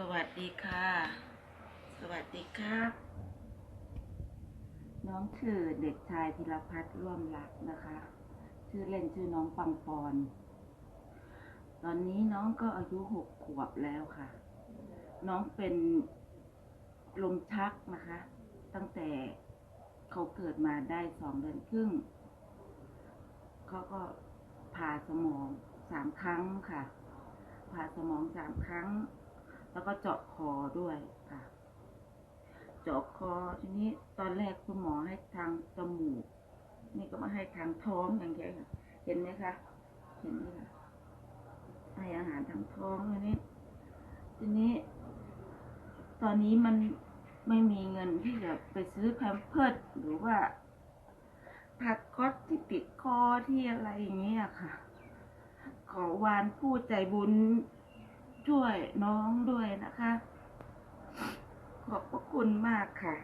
สวัสดีค่ะ สวัสดีครับ น้องชื่อเด็กชายธีรพัฒน์ร่วมรักนะคะ ชื่อเล่นชื่อน้องปังปอน ตอนนี้น้องก็อายุหกขวบแล้วค่ะ น้องเป็นลมชักนะคะ ตั้งแต่เขาเกิดมาได้สองเดือนครึ่งเขาก็ผ่าสมองสามครั้งค่ะ ผ่าสมองสามครั้ง แล้วก็เจาะคอด้วยค่ะ เจาะคอทีนี้ตอนแรกคุณหมอให้ทางจมูก นี่ก็มาให้ทางท้องอย่างเงี้ยค่ะเห็นไหมคะ เห็นไหมคะให้อาหารทางท้องอันนี้ ทีนี้ ตอนนี้มันไม่มีเงินที่จะไปซื้อแพมเพิร์ดหรือว่าผักก๊อตที่ติดคอที่อะไรอย่างเงี้ยค่ะ ขอวานผู้ใจบุญ ช่วยน้องด้วยนะคะ ขอบพระคุณมากค่ะ